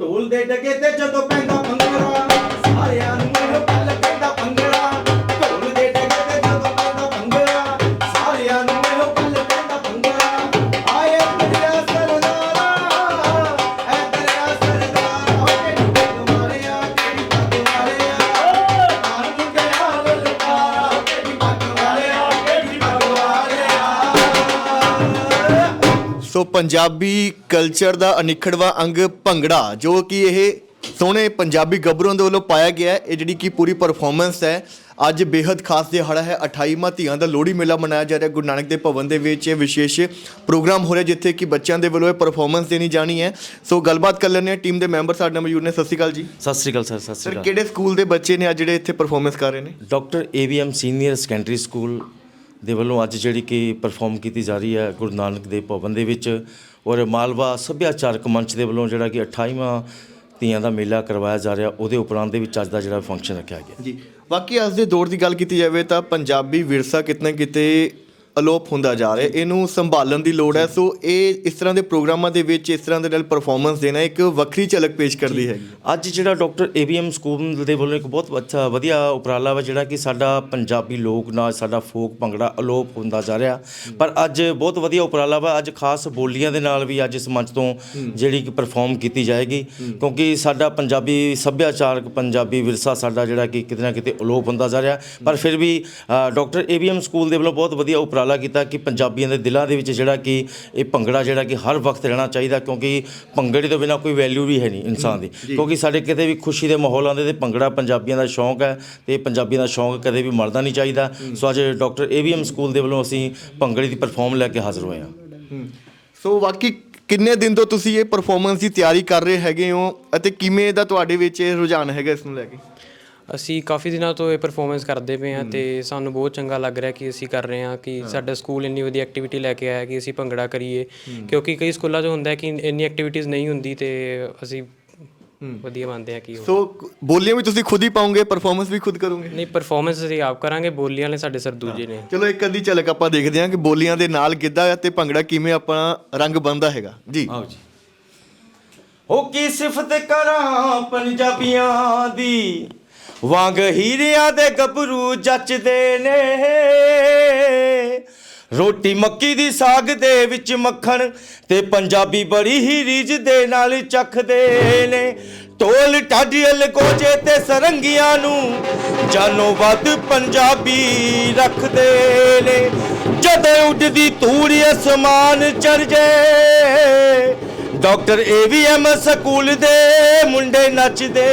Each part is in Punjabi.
ਢੋਲ ਦੇ ਡਗੇ ਤੇ ਜਦੋਂ ਪੈਂਦਾ ਭੰਗੜਾ ਸਾਰਿਆਂ ਨੂੰ ਇਹੋ ਗੱਲ ਪੰਜਾਬੀ ਕਲਚਰ ਦਾ ਅਨਿਖੜਵਾ ਅੰਗ ਭੰਗੜਾ ਜੋ ਕਿ ਇਹ ਸੋਹਣੇ ਪੰਜਾਬੀ ਗੱਭਰੂਆਂ ਦੇ ਵੱਲੋਂ ਪਾਇਆ ਗਿਆ ਹੈ। ਇਹ ਜਿਹੜੀ ਕਿ ਪੂਰੀ ਪਰਫਾਰਮੈਂਸ ਹੈ ਅੱਜ ਬੇहद ਖਾਸ ਦਿਹਾੜਾ ਹੈ। 28ਵਾਂ ਧੀਆਂ ਦਾ ਲੋਹੜੀ ਮੇਲਾ ਮਨਾਇਆ ਜਾ ਰਿਹਾ। ਗੁਰੂ ਨਾਨਕ ਦੇਵ ਭਵਨ ਦੇ ਵਿੱਚ ਇਹ ਵਿਸ਼ੇਸ਼ ਪ੍ਰੋਗਰਾਮ ਹੋ ਰਿਹਾ ਜਿੱਥੇ ਕਿ ਬੱਚਿਆਂ ਦੇ ਵੱਲੋਂ ਇਹ ਪਰਫਾਰਮੈਂਸ ਦੇਣੀ ਜਾਣੀ ਹੈ। ਸੋ ਗੱਲਬਾਤ ਕਰ ਲੈਂਦੇ ਹਾਂ। ਟੀਮ ਦੇ ਮੈਂਬਰ ਸਾਡੇ ਨਾਲ ਮੌਜੂਦ ਨੇ। ਸਤਿ ਸ਼੍ਰੀ ਅਕਾਲ ਜੀ। ਸਤਿ ਸ੍ਰੀ ਅਕਾਲ ਸਰ। ਸਤਿ ਸਰ ਸ੍ਰੀ ਅਕਾਲ। ਕਿਹੜੇ ਸਕੂਲ ਦੇ ਬੱਚੇ ਨੇ ਅੱਜ ਜਿਹੜੇ ਇੱਥੇ ਪਰਫਾਰਮੈਂਸ ਕਰ ਰਹੇ ਨੇ? Doctor AVM senior secondary school ਦੇ ਵੱਲੋਂ ਅੱਜ ਜਿਹੜੀ ਕਿ ਪਰਫਾਰਮ ਕੀਤੀ ਜਾ ਰਹੀ ਹੈ ਗੁਰੂ ਨਾਨਕ ਦੇਵ ਭਵਨ ਦੇ ਵਿੱਚ ਔਰ ਮਾਲਵਾ ਸੱਭਿਆਚਾਰਕ ਮੰਚ ਦੇ ਵੱਲੋਂ ਜਿਹੜਾ ਕਿ 28ਵਾਂ ਤੀਆਂ ਦਾ ਮੇਲਾ ਕਰਵਾਇਆ ਜਾ ਰਿਹਾ, ਉਹਦੇ ਉਪਰੰਤ ਦੇ ਵਿੱਚ ਅੱਜ ਦਾ ਜਿਹੜਾ ਫੰਕਸ਼ਨ ਰੱਖਿਆ ਗਿਆ। ਜੀ, ਬਾਕੀ ਅੱਜ ਦੇ ਦੌਰ ਦੀ ਗੱਲ ਕੀਤੀ ਜਾਵੇ ਤਾਂ ਪੰਜਾਬੀ ਵਿਰਸਾ ਕਿਤਨੇ ਕਿਤੇ ਅਲੋਪ ਹੁੰਦਾ ਜਾ ਰਿਹਾ ਇਹਨੂੰ ਸੰਭਾਲਣ ਦੀ ਲੋੜ ਹੈ। ਸੋ ਇਹ ਇਸ ਤਰ੍ਹਾਂ ਦੇ ਪ੍ਰੋਗਰਾਮਾਂ ਦੇ ਵਿੱਚ ਇਸ ਤਰ੍ਹਾਂ ਦੇ ਨਾਲ ਪਰਫਾਰਮੈਂਸ ਦੇਣਾ ਇੱਕ ਵੱਖਰੀ ਝਲਕ ਪੇਸ਼ ਕਰਦੀ ਹੈਗੀ। ਅੱਜ ਜਿਹੜਾ ਡਾਕਟਰ ਏਵੀਐਮ ਸਕੂਲ ਦੇ ਵੱਲੋਂ ਇੱਕ ਬਹੁਤ ਅੱਛਾ ਵਧੀਆ ਉਪਰਾਲਾ ਵਾ ਜਿਹੜਾ ਕਿ ਸਾਡਾ ਪੰਜਾਬੀ ਲੋਕ ਨਾਚ ਸਾਡਾ ਫੋਕ ਭੰਗੜਾ ਅਲੋਪ ਹੁੰਦਾ ਜਾ ਰਿਹਾ। ਪਰ ਅੱਜ ਬਹੁਤ ਵਧੀਆ ਉਪਰਾਲਾ ਵਾ। ਅੱਜ ਖਾਸ ਬੋਲੀਆਂ ਦੇ ਨਾਲ ਵੀ ਅੱਜ ਇਸ ਮੰਚ ਤੋਂ ਜਿਹੜੀ ਕਿ ਪਰਫਾਰਮ ਕੀਤੀ ਜਾਏਗੀ। ਕਿਉਂਕਿ ਸਾਡਾ ਪੰਜਾਬੀ ਸੱਭਿਆਚਾਰਕ ਪੰਜਾਬੀ ਵਿਰਸਾ ਸਾਡਾ ਜਿਹੜਾ ਕਿ ਕਿਤੇ ਨਾ ਕਿਤੇ ਅਲੋਪ ਹੁੰਦਾ ਜਾ ਰਿਹਾ। ਪਰ ਫਿਰ ਵੀ ਡਾਕਟਰ ਏਵੀਐਮ ਸਕੂਲ ਦੇ ਵੱਲੋਂ ਬਹੁਤ ਵਧੀਆ ਉਪਰਾਲਾ ਕੀਤਾ ਕਿ ਪੰਜਾਬੀਆਂ ਦੇ ਦਿਲਾਂ ਦੇ ਵਿੱਚ ਜਿਹੜਾ ਕਿ ਇਹ ਭੰਗੜਾ ਜਿਹੜਾ ਕਿ ਹਰ ਵਕਤ ਰਹਿਣਾ ਚਾਹੀਦਾ ਕਿਉਂਕਿ ਭੰਗੜੇ ਤੋਂ ਬਿਨਾ ਕੋਈ ਵੈਲਿਊ ਵੀ ਹੈ ਨਹੀਂ ਇਨਸਾਨ ਦੀ। ਕਿਉਂਕਿ ਸਾਡੇ ਕਿਤੇ ਵੀ ਖੁਸ਼ੀ ਦੇ ਮਾਹੌਲ ਆਉਂਦੇ ਤੇ ਭੰਗੜਾ ਪੰਜਾਬੀਆਂ ਦਾ ਸ਼ੌਂਕ ਹੈ ਤੇ ਪੰਜਾਬੀਆਂ ਦਾ ਸ਼ੌਂਕ ਕਦੇ ਵੀ ਮਰਦਾ ਨਹੀਂ ਚਾਹੀਦਾ। ਸੋ ਅੱਜ ਡਾਕਟਰ ਏਵੀਐਮ ਸਕੂਲ ਦੇ ਵੱਲੋਂ ਅਸੀਂ ਭੰਗੜੇ ਦੀ ਪਰਫਾਰਮ ਲੈ ਕੇ ਹਾਜ਼ਰ ਹੋਏ ਹਾਂ। ਸੋ ਬਾਕੀ ਕਿੰਨੇ ਦਿਨ ਤੋਂ ਤੁਸੀਂ ਇਹ ਪਰਫਾਰਮੈਂਸ ਦੀ ਤਿਆਰੀ ਕਰ ਰਹੇ ਹੈਗੇ ਹੋ ਅਤੇ ਕਿਵੇਂ ਦਾ ਤੁਹਾਡੇ ਵਿੱਚ ਇਹ ਰੁਝਾਨ ਹੈਗਾ ਇਸ ਨੂੰ ਲੈ ਕੇ? ਅਸੀਂ ਕਾਫੀ ਦਿਨਾਂ ਤੋਂ ਇਹ ਪਰਫਾਰਮੈਂਸ ਕਰਦੇ ਪਏ ਹਾਂ ਤੇ ਸਾਨੂੰ ਬਹੁਤ ਚੰਗਾ ਲੱਗ ਰਿਹਾ ਕਿ ਅਸੀਂ ਕਰ ਰਹੇ ਹਾਂ ਕਿ ਸਾਡਾ ਸਕੂਲ ਇੰਨੀ ਵਧੀਆ ਐਕਟੀਵਿਟੀ ਲੈ ਕੇ ਆਇਆ ਕਿ ਅਸੀਂ ਭੰਗੜਾ ਕਰੀਏ। ਕਿਉਂਕਿ ਕਈ ਸਕੂਲਾਂ 'ਚ ਹੁੰਦਾ ਹੈ ਕਿ ਇੰਨੀ ਐਕਟੀਵਿਟੀਜ਼ ਨਹੀਂ ਹੁੰਦੀ ਤੇ ਅਸੀਂ ਵਧੀਆ ਮੰਨਦੇ ਹਾਂ ਕਿ ਉਹ ਸੋ ਬੋਲੀਆਂ ਵੀ ਤੁਸੀਂ ਖੁਦ ਹੀ ਪਾਉਂਗੇ ਪਰਫਾਰਮੈਂਸ ਵੀ ਖੁਦ ਕਰੋਗੇ? ਨਹੀਂ ਪਰਫਾਰਮੈਂਸ ਅਸੀਂ ਆਪ ਕਰਾਂਗੇ ਬੋਲੀਆਂ ਵਾਲੇ ਸਾਡੇ ਸਰ ਦੂਜੇ ਨੇ। ਚਲੋ ਇੱਕ ਅੱਧੀ ਝਲਕ ਆਪਾਂ ਦੇਖਦੇ ਹਾਂ ਕਿ ਬੋਲੀਆਂ ਦੇ ਨਾਲ ਗਿੱਧਾ ਤੇ ਭੰਗੜਾ ਕਿਵੇਂ ਆਪਣਾ ਰੰਗ ਬੰਦਾ ਹੈਗਾ। ਜੀ। ਆਓ ਜੀ। ਹੋ ਕੀ ਸਿਫਤ ਕਰਾਂ ਪੰਜਾਬੀਆਂ ਦੀ? ਵਾਂਗ ਹੀਰਿਆਂ ਦੇ ਗੱਭਰੂ ਜੱਚਦੇ ਨੇ। ਰੋਟੀ ਮੱਕੀ ਦੀ ਸਾਗ ਦੇ ਵਿੱਚ ਮੱਖਣ ਤੇ ਪੰਜਾਬੀ ਬੜੀ ਹੀ ਰੀਝ ਦੇ ਨਾਲ ਚੱਖਦੇ ਨੇ। ਢੋਲ ਢਾਡੀਲ ਕੋਜੇ ਤੇ ਸਰੰਗੀਆਂ ਨੂੰ ਜਾਨੋ ਵੱਧ ਪੰਜਾਬੀ ਰੱਖਦੇ ਨੇ। ਜਦੋਂ ਉੱਡਦੀ ਧੂੜ ਅਸਮਾਨ ਚੜ ਜੇ ਡਾਕਟਰ ਏਵੀਐਮ ਸਕੂਲ ਦੇ ਮੁੰਡੇ ਨੱਚਦੇ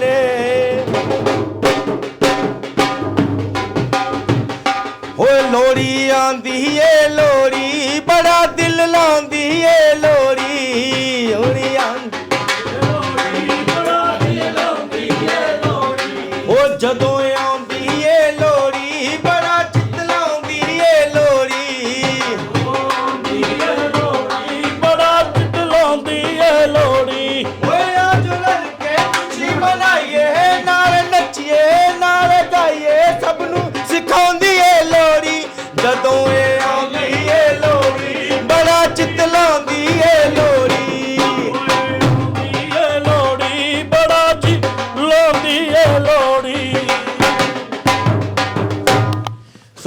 ਨੇ। ਲੋੜੀ ਆਂਦੀ ਏ ਲੋੜੀ ਬੜਾ ਦਿਲ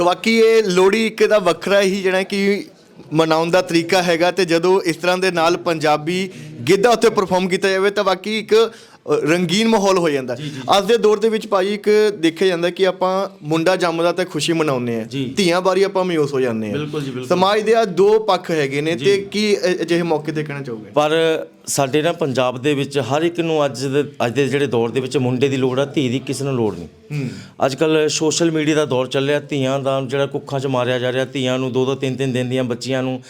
ਬਾਕੀ ਇਹ ਲੋਹੜੀ ਇੱਕ ਦਾ ਵੱਖਰਾ ਹੀ ਜਿਹੜਾ ਕਿ ਮਨਾਉਣ ਦਾ ਤਰੀਕਾ ਹੈਗਾ ਤੇ ਜਦੋਂ ਇਸ ਤਰ੍ਹਾਂ ਦੇ ਨਾਲ ਪੰਜਾਬੀ ਗਿੱਧਾ ਉੱਤੇ ਪਰਫਾਰਮ ਕੀਤਾ ਜਾਵੇ ਤਾਂ ਬਾਕੀ ਇੱਕ ਰੰਗੀਨ ਮਾਹੌਲ ਹੋ ਜਾਂਦਾ। ਅੱਜ ਦੇ ਦੌਰ ਦੇ ਵਿੱਚ ਭਾਜੀ ਇੱਕ ਦੇਖਿਆ ਜਾਂਦਾ ਕਿ ਆਪਾਂ ਮੁੰਡਾ ਜੰਮਦਾ ਤੇ ਖੁਸ਼ੀ ਮਨਾਉਂਦੇ ਆ। ਧੀਆਂ ਬਾਰੀ ਆਪਾਂ ਮਿਊਸ ਹੋ ਜਾਂਦੇ ਆ। ਸਮਾਜ ਦੇ ਆ ਦੋ ਪੱਖ ਹੈਗੇ ਨੇ ਤੇ ਕੀ ਅਜਿਹੇ ਮੌਕੇ ਤੇ ਕਹਿਣਾ ਚਾਹੋਗੇ? ਪਰ ਸਾਡੇ ਨਾ ਪੰਜਾਬ ਦੇ ਵਿੱਚ ਹਰ ਇੱਕ ਨੂੰ ਅੱਜ ਦੇ ਅੱਜ ਦੇ ਜਿਹੜੇ ਦੌਰ ਦੇ ਵਿੱਚ ਮੁੰਡੇ ਦੀ ਲੋੜ ਆ ਧੀ ਦੀ ਕਿਸੇ ਨੂੰ ਲੋੜ ਨਹੀਂ। ਅੱਜ ਕੱਲ ਸੋਸ਼ਲ ਮੀਡੀਆ ਦਾ ਦੌਰ ਚੱਲਿਆ ਧੀਆਂ ਦਾ ਜਿਹੜਾ ਕੁੱਖਾਂ 'ਚ ਮਾਰਿਆ ਜਾ ਰਿਹਾ ਧੀਆਂ ਨੂੰ ਦੋ ਦੋ ਤਿੰਨ ਤਿੰਨ ਦਿਨ ਦੀਆਂ ਬੱਚੀਆਂ ਨੂੰ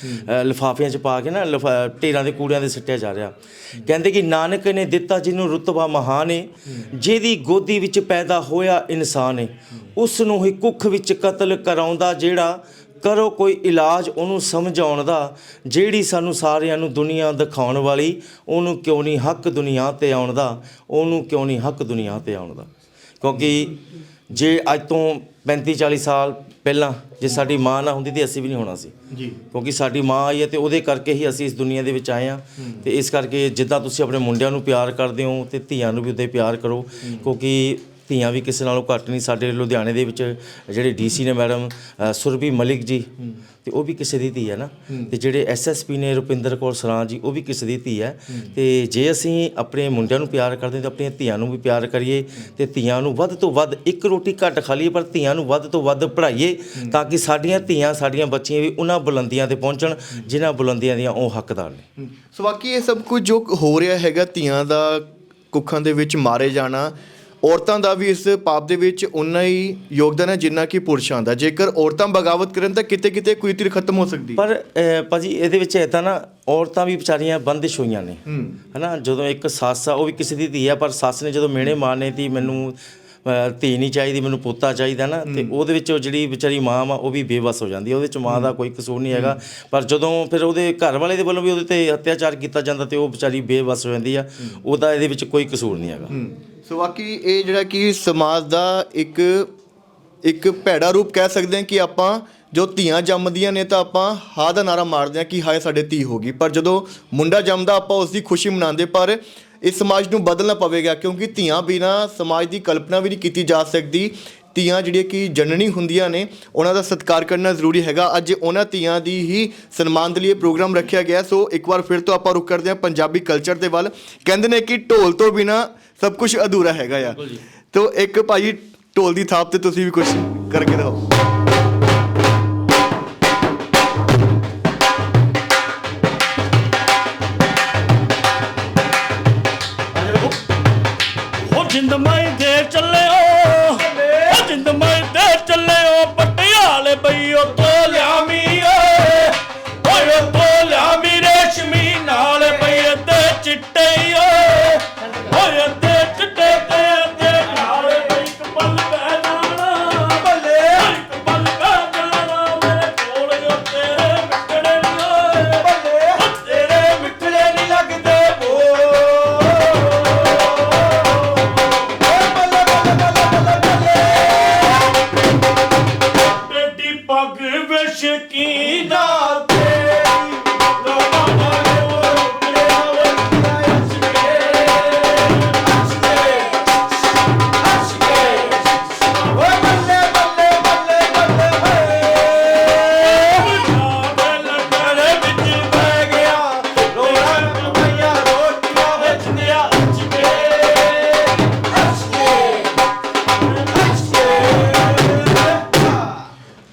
ਲਿਫਾਫਿਆਂ 'ਚ ਪਾ ਕੇ ਨਾ ਢੇਰਾਂ ਦੇ ਕੂੜਿਆਂ ਦੇ ਸਿੱਟਿਆ ਜਾ ਰਿਹਾ। ਕਹਿੰਦੇ ਕਿ ਨਾਨਕ ਨੇ ਦਿੱਤਾ ਜਿਹਨੂੰ ਰੁਤਬਾ ਮਹਾਨ ਏ ਜਿਹਦੀ ਗੋਦੀ ਵਿੱਚ ਪੈਦਾ ਹੋਇਆ ਇਨਸਾਨ ਏ। ਉਸ ਨੂੰ ਹੀ ਕੁੱਖ ਵਿੱਚ ਕਤਲ ਕਰਾਉਂਦਾ ਜਿਹੜਾ ਕਰੋ ਕੋਈ ਇਲਾਜ ਉਹਨੂੰ ਸਮਝਾਉਣ ਦਾ ਜਿਹੜੀ ਸਾਨੂੰ ਸਾਰਿਆਂ ਨੂੰ ਦੁਨੀਆ ਦਿਖਾਉਣ ਵਾਲੀ ਉਹਨੂੰ ਕਿਉਂ ਨਹੀਂ ਹੱਕ ਦੁਨੀਆ ਤੇ ਆਉਣ ਦਾ ਉਹਨੂੰ ਕਿਉਂ ਨਹੀਂ ਹੱਕ ਦੁਨੀਆ ਤੇ ਆਉਣ ਦਾ। ਕਿਉਂਕਿ ਜੇ ਅੱਜ ਤੋਂ 35 40 ਸਾਲ ਪਹਿਲਾਂ ਜੇ ਸਾਡੀ ਮਾਂ ਨਾ ਹੁੰਦੀ ਤੇ ਅਸੀਂ ਵੀ ਨਹੀਂ ਹੋਣਾ ਸੀ। ਜੀ। ਕਿਉਂਕਿ ਸਾਡੀ ਮਾਂ ਆਈ ਹੈ ਤੇ ਉਹਦੇ ਕਰਕੇ ਹੀ ਅਸੀਂ ਇਸ ਦੁਨੀਆ ਦੇ ਵਿੱਚ ਆਏ ਆ ਤੇ ਇਸ ਕਰਕੇ ਜਿੱਦਾਂ ਤੁਸੀਂ ਆਪਣੇ ਮੁੰਡਿਆਂ ਨੂੰ ਪਿਆਰ ਕਰਦੇ ਹੋ ਤੇ ਧੀਆਂ ਨੂੰ ਵੀ ਉਦਾਂ ਹੀ ਪਿਆਰ ਕਰੋ ਕਿਉਂਕਿ ਧੀਆਂ ਵੀ ਕਿਸੇ ਨਾਲੋਂ ਘੱਟ ਨਹੀਂ। ਸਾਡੇ ਲੁਧਿਆਣੇ ਦੇ ਵਿੱਚ ਜਿਹੜੇ ਡੀਸੀ ਨੇ ਮੈਡਮ ਸੁਰਭੀ ਮਲਿਕ ਜੀ ਤੇ ਉਹ ਵੀ ਕਿਸੇ ਦੀ ਧੀ ਹੈ ਨਾ। ਤੇ ਜਿਹੜੇ ਐਸਐਸਪੀ ਨੇ ਰੁਪਿੰਦਰ ਕੌਰ ਸਰਾਂ ਜੀ ਉਹ ਵੀ ਕਿਸੇ ਦੀ ਧੀ ਹੈ। ਤੇ ਜੇ ਅਸੀਂ ਆਪਣੇ ਮੁੰਡਿਆਂ ਨੂੰ ਪਿਆਰ ਕਰਦੇ ਹਾਂ ਤਾਂ ਆਪਣੀਆਂ ਧੀਆਂ ਨੂੰ ਵੀ ਪਿਆਰ ਕਰੀਏ ਤੇ ਧੀਆਂ ਨੂੰ ਵੱਧ ਤੋਂ ਵੱਧ ਇੱਕ ਰੋਟੀ ਘੱਟ ਖਾ ਲਈਏ ਪਰ ਧੀਆਂ ਨੂੰ ਵੱਧ ਤੋਂ ਵੱਧ ਪੜ੍ਹਾਈਏ ਤਾਂ ਕਿ ਸਾਡੀਆਂ ਧੀਆਂ ਸਾਡੀਆਂ ਬੱਚੀਆਂ ਵੀ ਉਹਨਾਂ ਬੁਲੰਦੀਆਂ ਤੇ ਪਹੁੰਚਣ ਜਿਨ੍ਹਾਂ ਬੁਲੰਦੀਆਂ ਦੀਆਂ ਉਹ ਹੱਕਦਾਰ ਨੇ। ਸੋ ਬਾਕੀ ਇਹ ਸਭ ਕੁਝ ਜੋ ਹੋ ਰਿਹਾ ਹੈਗਾ ਧੀਆਂ ਦਾ ਕੁੱਖਾਂ ਦੇ ਵਿੱਚ ਮਾਰੇ ਜਾਣਾ ਔਰਤਾਂ ਦਾ ਵੀ ਇਸ ਪਾਪ ਦੇ ਵਿੱਚ ਉਨਾ ਹੀ ਯੋਗਦਾਨ ਹੈ ਜਿੰਨਾ ਕਿ ਪੁਰਸ਼ਾਂ ਦਾ। ਜੇਕਰ ਔਰਤਾਂ ਬਗਾਵਤ ਕਰਨ ਤਾਂ ਕਿਤੇ ਕਿਤੇ ਕੋਈ ਤੀਰ ਖਤਮ ਹੋ ਸਕਦੀ ਪਰ ਅਹ, ਭਾਜੀ ਇਹਦੇ ਵਿੱਚ ਇਦਾਂ ਨਾ ਔਰਤਾਂ ਵੀ ਵਿਚਾਰੀਆਂ ਬੰਦਿਸ਼ ਹੋਈਆਂ ਨੇ। ਹਨਾ ਜਦੋਂ ਇੱਕ ਸੱਸ ਆ ਉਹ ਵੀ ਕਿਸੇ ਦੀ ਧੀ ਆ ਪਰ ਸੱਸ ਨੇ ਜਦੋਂ ਮਿਹਣੇ ਮਾਰਨੇ ਤੀ ਮੈਨੂੰ ਧੀ ਨਹੀਂ ਚਾਹੀਦੀ ਮੈਨੂੰ ਪੋਤਾ ਚਾਹੀਦਾ ਨਾ ਤੇ ਉਹਦੇ ਵਿੱਚ ਉਹ ਜਿਹੜੀ ਵਿਚਾਰੀ ਮਾਂ ਵਾ ਉਹ ਵੀ ਬੇਵਸ ਹੋ ਜਾਂਦੀ ਹੈ ਉਹਦੇ ਚ ਮਾਂ ਦਾ ਕੋਈ ਕਸੂਰ ਨਹੀਂ ਹੈਗਾ। ਪਰ ਜਦੋਂ ਫਿਰ ਉਹਦੇ ਘਰ ਵਾਲੇ ਦੇ ਵੱਲੋਂ ਵੀ ਉਹਦੇ ਤੇ ਅਤਿਆਚਾਰ ਕੀਤਾ ਜਾਂਦਾ ਤੇ ਉਹ ਵਿਚਾਰੀ ਬੇਵਸ ਹੋ ਜਾਂਦੀ ਆ ਉਹਦਾ ਇਹਦੇ ਵਿੱਚ ਕੋਈ ਕਸੂਰ ਨਹੀਂ ਹੈਗਾ। ਸੋ ਬਾਕੀ ਇਹ ਜਿਹੜਾ ਕਿ ਸਮਾਜ ਦਾ ਇੱਕ ਇੱਕ ਭੈੜਾ ਰੂਪ ਕਹਿ ਸਕਦੇ ਹਾਂ ਕਿ ਆਪਾਂ ਜੋ ਧੀਆਂ ਜੰਮਦੀਆਂ ਨੇ ਤਾਂ ਆਪਾਂ ਹਾਂ ਦਾ ਨਾਰਾ ਮਾਰਦੇ ਹਾਂ ਕਿ ਹਾਏ ਸਾਡੇ ਧੀ ਹੋ ਗਈ। ਪਰ ਜਦੋਂ ਮੁੰਡਾ ਜੰਮਦਾ ਆਪਾਂ ਉਸ ਦੀ ਖੁਸ਼ੀ ਮਨਾਉਂਦੇ ਪਰ ਇਸ ਸਮਾਜ ਨੂੰ ਬਦਲਣਾ ਪਵੇਗਾ ਕਿਉਂਕਿ ਧੀਆਂ ਬਿਨਾ ਸਮਾਜ ਦੀ ਕਲਪਨਾ ਵੀ ਨਹੀਂ ਕੀਤੀ ਜਾ ਸਕਦੀ। ਧੀਆਂ ਜਿਹੜੀਆਂ ਕਿ ਜਨਨੀ ਹੁੰਦੀਆਂ ਨੇ ਉਹਨਾਂ ਦਾ ਸਤਿਕਾਰ ਕਰਨਾ ਜ਼ਰੂਰੀ ਹੈਗਾ। ਅੱਜ ਉਹਨਾਂ ਧੀਆਂ ਦੀ ਹੀ ਸਨਮਾਨ ਦੇ ਲਈ ਇਹ ਪ੍ਰੋਗਰਾਮ ਰੱਖਿਆ ਗਿਆ ਸੋ ਇੱਕ ਵਾਰ ਫਿਰ ਤੋਂ ਆਪਾਂ ਰੁਕ ਕਰਦੇ ਹਾਂ ਪੰਜਾਬੀ ਕਲਚਰ ਦੇ ਵੱਲ। ਕਹਿੰਦੇ ਨੇ ਕਿ ਢੋਲ ਤੋਂ ਬਿਨਾ ਸਭ ਕੁਝ ਅਧੂਰਾ ਹੈਗਾ ਆ। ਤੋ ਇੱਕ ਭਾਈ ਢੋਲ ਦੀ ਥਾਪ ਤੇ ਤੁਸੀਂ ਵੀ ਕੁਝ ਕਰਕੇ ਦਿਖਾਓ।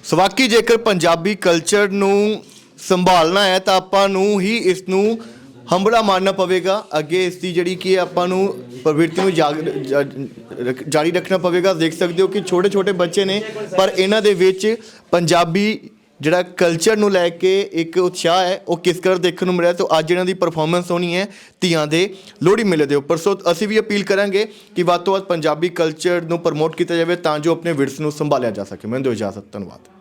ਸੋ ਬਾਕੀ ਜੇਕਰ ਪੰਜਾਬੀ ਕਲਚਰ ਨੂੰ ਸੰਭਾਲਣਾ ਹੈ ਤਾਂ ਆਪਾਂ ਨੂੰ ਹੀ ਇਸ ਨੂੰ ਹੰਬੜਾ ਮਾਰਨਾ ਪਵੇਗਾ। ਅੱਗੇ ਇਸ ਦੀ ਜਿਹੜੀ ਕਿ ਆਪਾਂ ਨੂੰ ਪ੍ਰਵਿਰਤੀ ਨੂੰ ਜਾਗ ਜਾਰੀ ਰੱਖਣਾ ਪਵੇਗਾ। ਦੇਖ ਸਕਦੇ ਹੋ ਕਿ ਛੋਟੇ ਛੋਟੇ ਬੱਚੇ ਨੇ, ਪਰ ਇਹਨਾਂ ਦੇ ਵਿੱਚ ਪੰਜਾਬੀ ਜਿਹੜਾ ਕਲਚਰ ਨੂੰ ਲੈ ਕੇ ਇੱਕ ਉਤਸ਼ਾਹ ਹੈ, ਉਹ ਕਿਸ ਕਰ ਦੇਖਣ ਨੂੰ ਮਿਲਿਆ ਤਾਂ ਅੱਜ ਇਹਨਾਂ ਦੀ ਪਰਫਾਰਮੈਂਸ ਹੋਣੀ ਹੈ ਧੀਆਂ ਦੇ ਲੋਹੜੀ ਮੇਲੇ ਦੇ ਉੱਪਰ। ਸੋ ਅਸੀਂ ਵੀ ਅਪੀਲ ਕਰਾਂਗੇ ਕਿ ਵੱਧ ਤੋਂ ਵੱਧ ਪੰਜਾਬੀ ਕਲਚਰ ਨੂੰ ਪ੍ਰਮੋਟ ਕੀਤਾ ਜਾਵੇ ਤਾਂ ਜੋ ਆਪਣੇ ਵਿਰਸੇ ਨੂੰ ਸੰਭਾਲਿਆ ਜਾ ਸਕੇ। ਮੈਨੂੰ ਦਿਓ ਇਜਾਜ਼ਤ, ਧੰਨਵਾਦ।